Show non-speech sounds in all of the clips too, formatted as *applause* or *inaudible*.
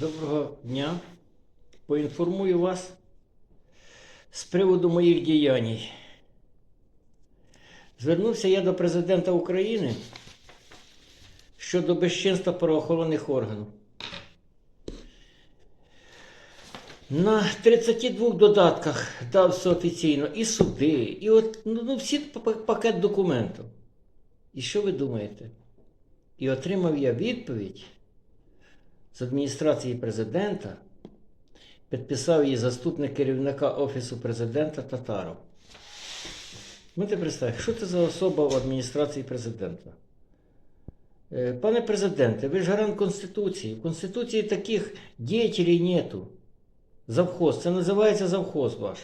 Доброго дня. Поінформую вас з приводу моїх діянь. Звернувся я до президента України щодо безчинства правоохоронних органів. На 32 додатках дав все офіційно і суди, і от, ну, ну, всі пакет документів. І що ви думаєте? І отримав я відповідь з адміністрації президента, підписав її заступник керівника Офісу президента Татаров. Можете представити, що це за особа в адміністрації президента? Е, Пане президенте, ви ж гарант Конституції. В Конституції таких діятелей нету. Завхоз, це називається завхоз ваш.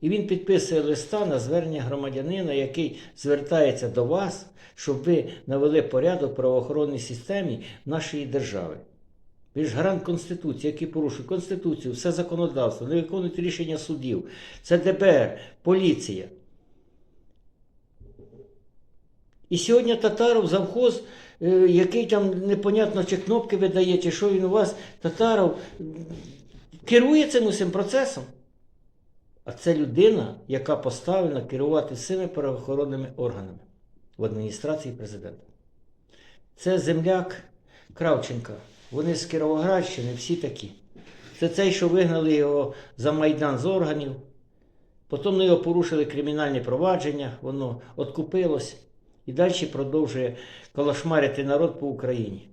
І він підписує листа на звернення громадянина, який звертається до вас, щоб ви навели порядок в правоохоронній системі нашої держави. Ви ж гарант Конституції, який порушує Конституцію, все законодавство, не виконуєте рішення судів. Це ДБР, поліція. І сьогодні Татаров завхоз, е, який там непонятно чи кнопки видає, чи що він у вас, Татаров керує цим усім процесом. А це людина, яка поставлена керувати всіми правоохоронними органами в адміністрації президента. Це земляк Кравченка. Вони з Кіровоградщини, всі такі. Це цей, що вигнали його за Майдан з органів. Потім на його порушили кримінальні провадження, воно откупилось і далі продовжує калашмарити народ по Україні.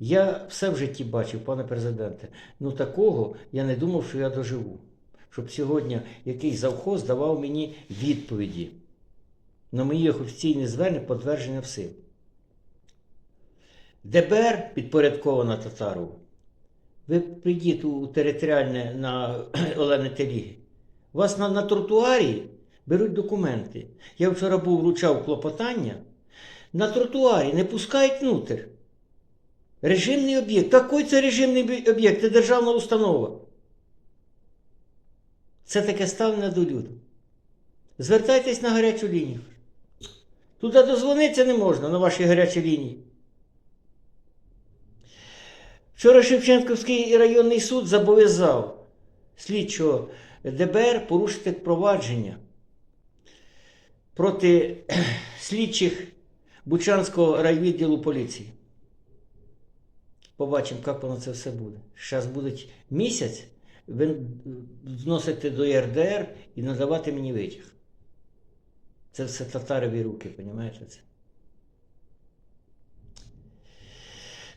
Я все в житті бачив, пане президенте. Ну такого я не думав, що я доживу. Щоб сьогодні якийсь завхоз давав мені відповіді на мої офіційні звернення, підтвердження всім. ДБР підпорядкована Татарову. Ви прийдіть у територіальне на *clears throat* Олени Теліги. Вас на, на тротуарі беруть документи. Я вчора був вручав клопотання. На тротуарі не пускають внутрь. Режимний об'єкт. Какой це режимний об'єкт? Це державна установа. Це таке ставлення до люду. Звертайтесь на гарячу лінію. Туди дозвонитися не можна на вашій гарячій лінії. Вчора Шевченківський районний суд зобов'язав слідчого ДБР порушити провадження проти слідчих Бучанського райвідділу поліції. Побачимо, як воно це все буде. Зараз буде місяць, ви зносите до ЄРДР і надавати мені витяг. Це все татарові руки, розумієте це?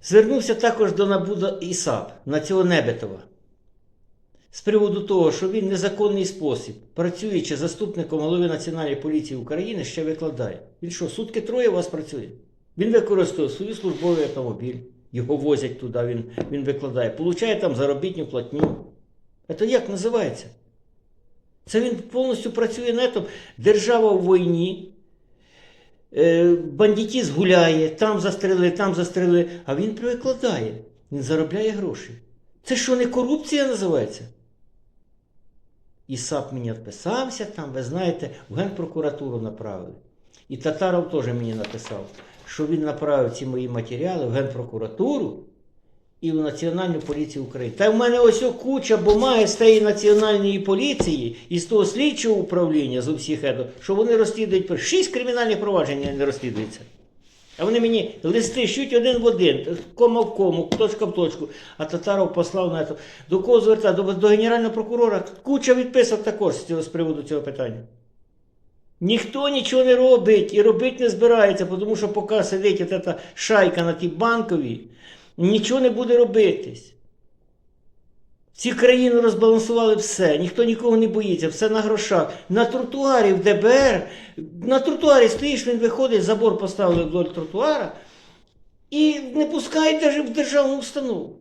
Звернувся також до Набуда ІСАП на цього Небетова. З приводу того, що він незаконний спосіб, працюючи заступником голови Національної поліції України, ще викладає. Він що, сутки троє у вас працює? Він використовує свій службовий автомобіль, його возять туди, він, він викладає, получає там заробітну платню. Це як називається? Це він повністю працює на этом. Держава в війні, е, бандитізм гуляє, там застрелили, там застрелили, а він викладає, він заробляє гроші. Це що, не корупція називається? І САП мені відписався там, ви знаєте, в Генпрокуратуру направили. І Татаров теж мені написав, що він направив ці мої матеріали в Генпрокуратуру і в Національну поліцію України. Та в мене ось куча бумаги з тієї національної поліції і з того слідчого управління з усіх едо, що вони розслідують шість кримінальних проваджень не розслідується. А вони мені листи шють один в один, кома в кому, точка в точку. А Татаров послав на це. До кого звертати? До, до генерального прокурора. Куча відписок також з, цього, з приводу цього питання. Ніхто нічого не робить і робити не збирається, тому що поки сидить ця шайка на тій банковій, нічого не буде робитись. Ці країни розбалансували все, ніхто нікого не боїться, все на грошах. На тротуарі в ДБР, на тротуарі стоїш, він виходить, забор поставили вдоль тротуара і не пускають навіть в державну установу.